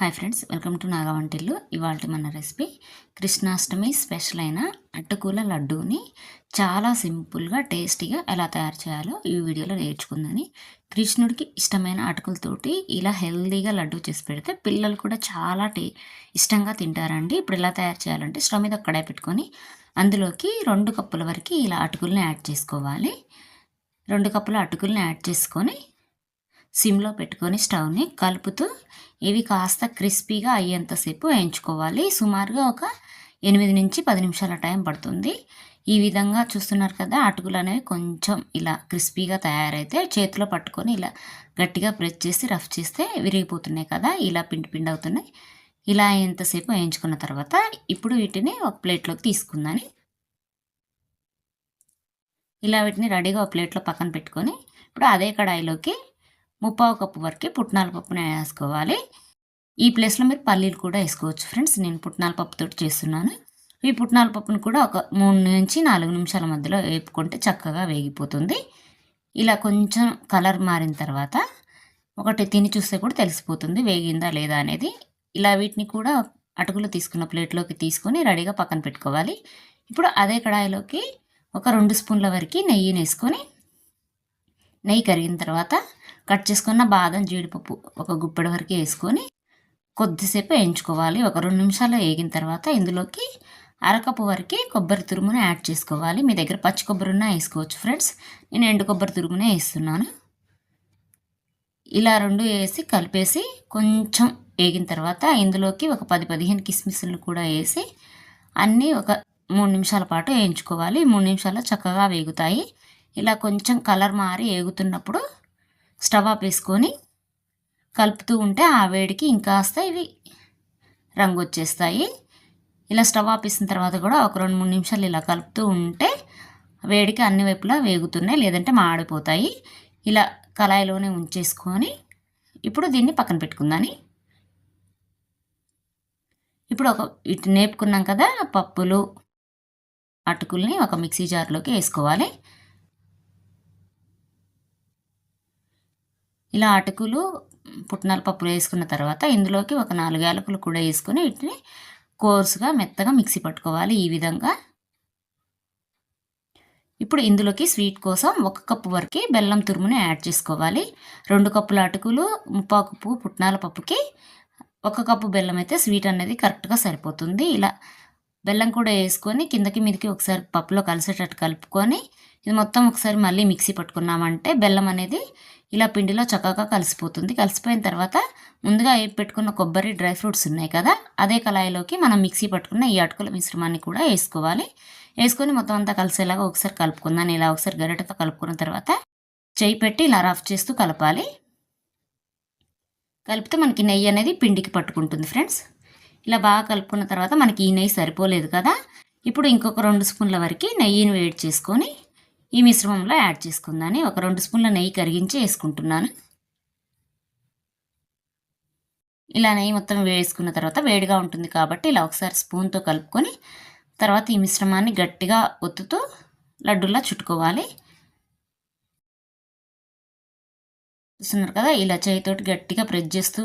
Hi friends welcome to Nagavantillu ఇవాళ మన recipe Krishnashtami special అయిన అట్టుకూల లడ్డూని చాలా సింపుల్గా టేస్టీగా ఎలా తయారు చేయాలో ఈ వీడియోలో నేర్చుకుందని కృష్ణుడికి ఇష్టమైన అటుకులతోటి ఇలా హెల్తీగా లడ్డూ చేసి పెడితే పిల్లలు కూడా చాలా టే ఇష్టంగా తింటారండి. ఇప్పుడు ఎలా తయారు చేయాలంటే స్టవ్ మీద కడాయి పెట్టుకొని అందులోకి రెండు కప్పుల వరకు ఇలా అటుకుల్ని యాడ్ చేసుకోవాలి. రెండు కప్పుల అటుకుల్ని యాడ్ చేసుకొని సిమ్లో పెట్టుకొని స్టవ్ని కలుపుతూ ఇవి కాస్త క్రిస్పీగా అయ్యేంతసేపు వేయించుకోవాలి. సుమారుగా ఒక ఎనిమిది నుంచి పది నిమిషాల టైం పడుతుంది. ఈ విధంగా చూస్తున్నారు కదా అటుకులు అనేవి కొంచెం ఇలా క్రిస్పీగా తయారైతే చేతిలో పట్టుకొని ఇలా గట్టిగా ప్రెస్ చేసి రఫ్ చేస్తే విరిగిపోతున్నాయి కదా ఇలా పిండి పిండి అవుతున్నాయి. ఇలా ఎంతసేపు వేయించుకున్న తర్వాత ఇప్పుడు వీటిని ఒక ప్లేట్లోకి తీసుకుందని ఇలా వీటిని రెడీగా ఒక ప్లేట్లో పక్కన పెట్టుకొని ఇప్పుడు అదే కడాయిలోకి ముప్పావు కప్పు వరకు పుట్నాల పప్పుని వేసుకోవాలి. ఈ ప్లేస్లో మీరు పల్లీలు కూడా వేసుకోవచ్చు ఫ్రెండ్స్. నేను పుట్నాల పప్పుతో చేస్తున్నాను. ఈ పుట్నాల పప్పును కూడా ఒక మూడు నుంచి నాలుగు నిమిషాల మధ్యలో వేపుకుంటే చక్కగా వేగిపోతుంది. ఇలా కొంచెం కలర్ మారిన తర్వాత ఒకటి తిని చూస్తే కూడా తెలిసిపోతుంది వేగిందా లేదా అనేది. ఇలా వీటిని కూడా అటుకులు తీసుకున్న ప్లేట్లోకి తీసుకొని రెడీగా పక్కన పెట్టుకోవాలి. ఇప్పుడు అదే కడాయిలోకి ఒక రెండు స్పూన్ల వరకు నెయ్యిని వేసుకొని నెయ్యి కరిగిన తర్వాత కట్ చేసుకున్న బాదం జీడిపప్పు ఒక గుప్పెడు వరకు వేసుకొని కొద్దిసేపు వేయించుకోవాలి. ఒక రెండు నిమిషాలు వేగిన తర్వాత ఇందులోకి అరకప్పు వరకు కొబ్బరి తురుమును యాడ్ చేసుకోవాలి. మీ దగ్గర పచ్చి కొబ్బరి ఉన్నా వేసుకోవచ్చు ఫ్రెండ్స్. నేను ఎండు కొబ్బరి తురుమునే వేస్తున్నాను. ఇలా రెండు వేసి కలిపేసి కొంచెం వేగిన తర్వాత ఇందులోకి ఒక పది పదిహేను కిస్మిస్లు కూడా వేసి అన్నీ ఒక మూడు నిమిషాల పాటు వేయించుకోవాలి. మూడు నిమిషాల్లో చక్కగా వేగుతాయి. ఇలా కొంచెం కలర్ మారి వేగుతున్నప్పుడు స్టవ్ ఆఫ్ వేసుకొని కలుపుతూ ఉంటే ఆ వేడికి ఇంకాస్త ఇవి రంగు వచ్చేస్తాయి. ఇలా స్టవ్ ఆపేసిన తర్వాత కూడా ఒక రెండు మూడు నిమిషాలు ఇలా కలుపుతూ ఉంటే వేడికి అన్ని వైపులా వేగుతున్నాయి లేదంటే మాడిపోతాయి. ఇలా కళాయిలోనే ఉంచేసుకొని ఇప్పుడు దీన్ని పక్కన పెట్టుకుందాని. ఇప్పుడు ఒక ఇటు నేపుకున్నాం కదా పప్పులు అటుకుల్ని ఒక మిక్సీ జార్లోకి వేసుకోవాలి. ఇలా అటుకులు పుట్నాల పప్పులు వేసుకున్న తర్వాత ఇందులోకి ఒక నాలుగు యాలకులు కూడా వేసుకొని వీటిని కోర్సుగా మెత్తగా మిక్సీ పట్టుకోవాలి ఈ విధంగా. ఇప్పుడు ఇందులోకి స్వీట్ కోసం ఒక కప్పు వరకు బెల్లం తురుముని యాడ్ చేసుకోవాలి. రెండు కప్పుల అటుకులు ముప్పావు కప్పు పుట్నాల పప్పుకి ఒక కప్పు బెల్లం అయితే స్వీట్ అనేది కరెక్ట్గా సరిపోతుంది. ఇలా బెల్లం కూడా వేసుకొని కిందకి మీదకి ఒకసారి పప్పులో కలిసేటట్టు కలుపుకొని ఇది మొత్తం ఒకసారి మళ్ళీ మిక్సీ పట్టుకున్నామంటే బెల్లం అనేది ఇలా పిండిలో చక్కగా కలిసిపోతుంది. కలిసిపోయిన తర్వాత ముందుగా వేపి పెట్టుకున్న కొబ్బరి డ్రై ఫ్రూట్స్ ఉన్నాయి కదా అదే కళాయిలోకి మనం మిక్సీ పట్టుకున్న ఈ అటుకుల మిశ్రమాన్ని కూడా వేసుకోవాలి. వేసుకొని మొత్తం అంతా కలిసేలాగా ఒకసారి కలుపుకుందాం. ఇలా ఒకసారి గరిటతో కలుపుకున్న తర్వాత చేయి పెట్టి ఇలా రఫ్ చేస్తూ కలపాలి. కలిపితే మనకి నెయ్యి అనేది పిండికి పట్టుకుంటుంది ఫ్రెండ్స్. ఇలా బాగా కలుపుకున్న తర్వాత మనకి ఈ నెయ్యి సరిపోలేదు కదా? ఇప్పుడు ఇంకొక రెండు స్పూన్ల వరకు నెయ్యిని వేడి చేసుకొని ఈ మిశ్రమంలో యాడ్ చేసుకుందాని ఒక రెండు స్పూన్ల నెయ్యి కరిగించి వేసుకుంటున్నాను. ఇలా నెయ్యి మొత్తం వేసుకున్న తర్వాత వేడిగా ఉంటుంది కాబట్టి ఇలా ఒకసారి స్పూన్తో కలుపుకొని తర్వాత ఈ మిశ్రమాన్ని గట్టిగా ఒత్తుతూ లడ్డూలా చుట్టుకోవాలి. చూస్తున్నారు కదా ఇలా చేయితోటి గట్టిగా ప్రెస్ చేస్తూ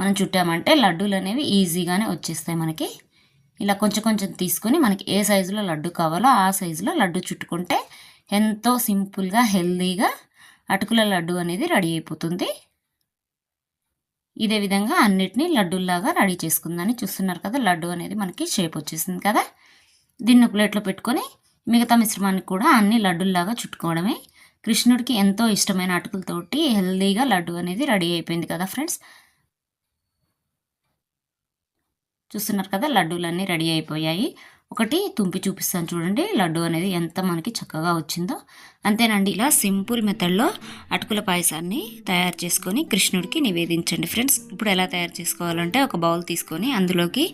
మనం చుట్టామంటే లడ్డూలు అనేవి ఈజీగానే వచ్చేస్తాయి మనకి. ఇలా కొంచెం కొంచెం తీసుకొని మనకి ఏ సైజులో లడ్డు కావాలో ఆ సైజులో లడ్డు చుట్టుకుంటే ఎంతో సింపుల్గా హెల్దీగా అటుకుల లడ్డు అనేది రెడీ అయిపోతుంది. ఇదే విధంగా అన్నిటినీ లడ్డూల్లాగా రెడీ చేసుకుందని చూస్తున్నారు కదా లడ్డు అనేది మనకి షేప్ వచ్చేసింది కదా. దీన్ని ప్లేట్లో పెట్టుకొని మిగతా మిశ్రమానికి కూడా అన్ని లడ్డుల్లాగా చుట్టుకోవడమే. కృష్ణుడికి ఎంతో ఇష్టమైన అటుకులతోటి హెల్దీగా లడ్డు అనేది రెడీ అయిపోయింది కదా ఫ్రెండ్స్. చూస్తున్నారు కదా లడ్డూలన్నీ రెడీ అయిపోయాయి. ఒకటి తుంపి చూపిస్తాను చూడండి. లడ్డు అనేది ఎంత మనకి చక్కగా వచ్చిందో. అంతేనండి ఇలా సింపుల్ మెథడ్లో అటుకుల పాయసాన్ని తయారు చేసుకొని కృష్ణుడికి నివేదించండి. ఫ్రెండ్స్ ఇప్పుడు ఎలా తయారు చేసుకోవాలంటే ఒక బౌల్ తీసుకొని అందులోకి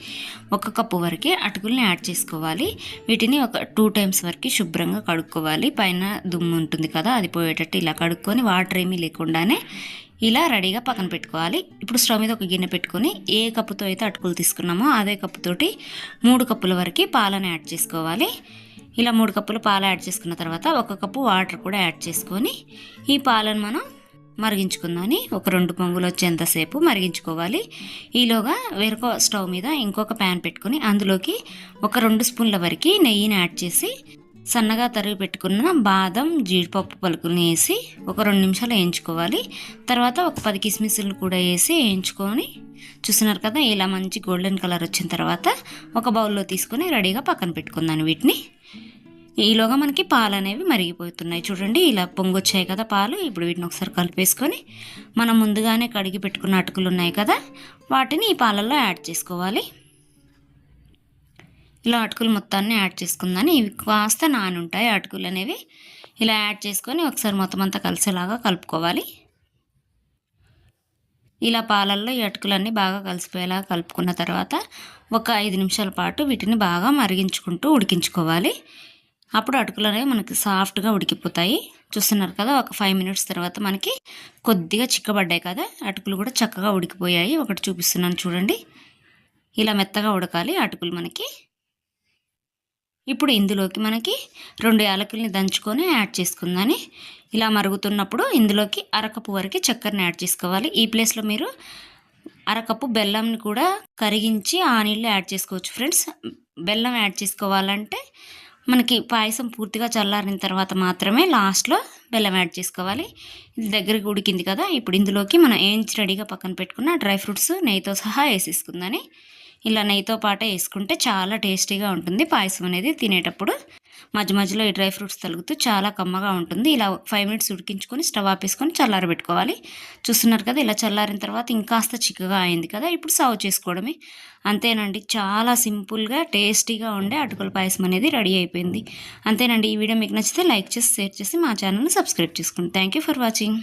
ఒక కప్పు వరకు అటుకుల్ని యాడ్ చేసుకోవాలి. వీటిని ఒక టూ టైమ్స్ వరకు శుభ్రంగా కడుక్కోవాలి. పైన దుమ్ము ఉంటుంది కదా అది పోయేటట్టు ఇలా కడుక్కొని వాటర్ ఏమీ లేకుండానే ఇలా రెడీగా పక్కన పెట్టుకోవాలి. ఇప్పుడు స్టవ్ మీద ఒక గిన్నె పెట్టుకొని ఏ కప్పుతో అయితే అటుకులు తీసుకున్నామో అదే కప్పుతోటి మూడు కప్పుల వరకు పాలను యాడ్ చేసుకోవాలి. ఇలా మూడు కప్పులు పాలు యాడ్ చేసుకున్న తర్వాత ఒక కప్పు వాటర్ కూడా యాడ్ చేసుకొని ఈ పాలను మనం మరిగించుకుందామని ఒక రెండు పొంగులు వచ్చేంతసేపు మరిగించుకోవాలి. ఈలోగా వేరొక స్టవ్ మీద ఇంకొక ప్యాన్ పెట్టుకొని అందులోకి ఒక రెండు స్పూన్ల వరకు నెయ్యిని యాడ్ చేసి సన్నగా తరిగి పెట్టుకున్న బాదం జీడిపప్పు పలుకుని వేసి ఒక రెండు నిమిషాలు వేయించుకోవాలి. తర్వాత ఒక పది కిస్మిస్లు కూడా వేసి వేయించుకొని చూస్తున్నారు కదా ఇలా మంచి గోల్డెన్ కలర్ వచ్చిన తర్వాత ఒక బౌల్లో తీసుకొని రెడీగా పక్కన పెట్టుకుందాను వీటిని. ఈలోగా మనకి పాలు అనేవి మరిగిపోతున్నాయి. చూడండి ఇలా పొంగొచ్చాయి కదా పాలు. ఇప్పుడు వీటిని ఒకసారి కలిపేసుకొని మనం ముందుగానే కడిగి పెట్టుకున్న అటుకులు ఉన్నాయి కదా వాటిని ఈ పాలల్లో యాడ్ చేసుకోవాలి. ఇలా అటుకులు మొత్తాన్ని యాడ్ చేసుకుందాన్ని ఇవి కాస్త నాని ఉంటాయి అటుకులు అనేవి. ఇలా యాడ్ చేసుకొని ఒకసారి మొత్తం అంతా కలిసేలాగా కలుపుకోవాలి. ఇలా పాలల్లో ఈ అటుకులన్నీ బాగా కలిసిపోయేలా కలుపుకున్న తర్వాత ఒక ఐదు నిమిషాల పాటు వీటిని బాగా మరిగించుకుంటూ ఉడికించుకోవాలి. అప్పుడు అటుకులు అనేవి మనకి సాఫ్ట్గా ఉడికిపోతాయి. చూస్తున్నారు కదా ఒక ఫైవ్ మినిట్స్ తర్వాత మనకి కొద్దిగా చిక్కబడ్డాయి కదా అటుకులు కూడా చక్కగా ఉడికిపోయాయి. ఒకటి చూపిస్తున్నాను చూడండి. ఇలా మెత్తగా ఉడకాలి అటుకులు మనకి. ఇప్పుడు ఇందులోకి మనకి రెండు యాలకుల్ని దంచుకొని యాడ్ చేసుకుందని. ఇలా మరుగుతున్నప్పుడు ఇందులోకి అరకప్పు వరకు చక్కెరని యాడ్ చేసుకోవాలి. ఈ ప్లేస్లో మీరు అరకప్పు బెల్లంని కూడా కరిగించి ఆ నీళ్ళు యాడ్ చేసుకోవచ్చు ఫ్రెండ్స్. బెల్లం యాడ్ చేసుకోవాలంటే మనకి పాయసం పూర్తిగా చల్లారిన తర్వాత మాత్రమే లాస్ట్లో బెల్లం యాడ్ చేసుకోవాలి. ఇది దగ్గరికి ఉడికింది కదా ఇప్పుడు ఇందులోకి మనం ఏంచి రెడీగా పక్కన పెట్టుకున్న డ్రై ఫ్రూట్స్ నెయ్యితో సహా వేసేసుకుందని. ఇలా నెయ్యితో పాటే వేసుకుంటే చాలా టేస్టీగా ఉంటుంది. పాయసం అనేది తినేటప్పుడు మధ్య మధ్యలో ఈ డ్రై ఫ్రూట్స్ తలుగుతూ చాలా కమ్మగా ఉంటుంది. ఇలా ఫైవ్ మినిట్స్ ఉడికించుకొని స్టవ్ ఆపేసుకొని చల్లారబెట్టుకోవాలి చూస్తున్నారు కదా ఇలా చల్లారిన తర్వాత ఇంకాస్త చిక్కగా అయింది కదా ఇప్పుడు సర్వ్ చేసుకోవడమే. అంతేనండి చాలా సింపుల్గా టేస్టీగా ఉండే అటుకుల పాయసం అనేది రెడీ అయిపోయింది. అంతేనండి ఈ వీడియో మీకు నచ్చితే లైక్ చేసి షేర్ చేసి మా ఛానల్ని సబ్స్క్రైబ్ చేసుకోండి థ్యాంక్ యూ ఫర్ వాచింగ్.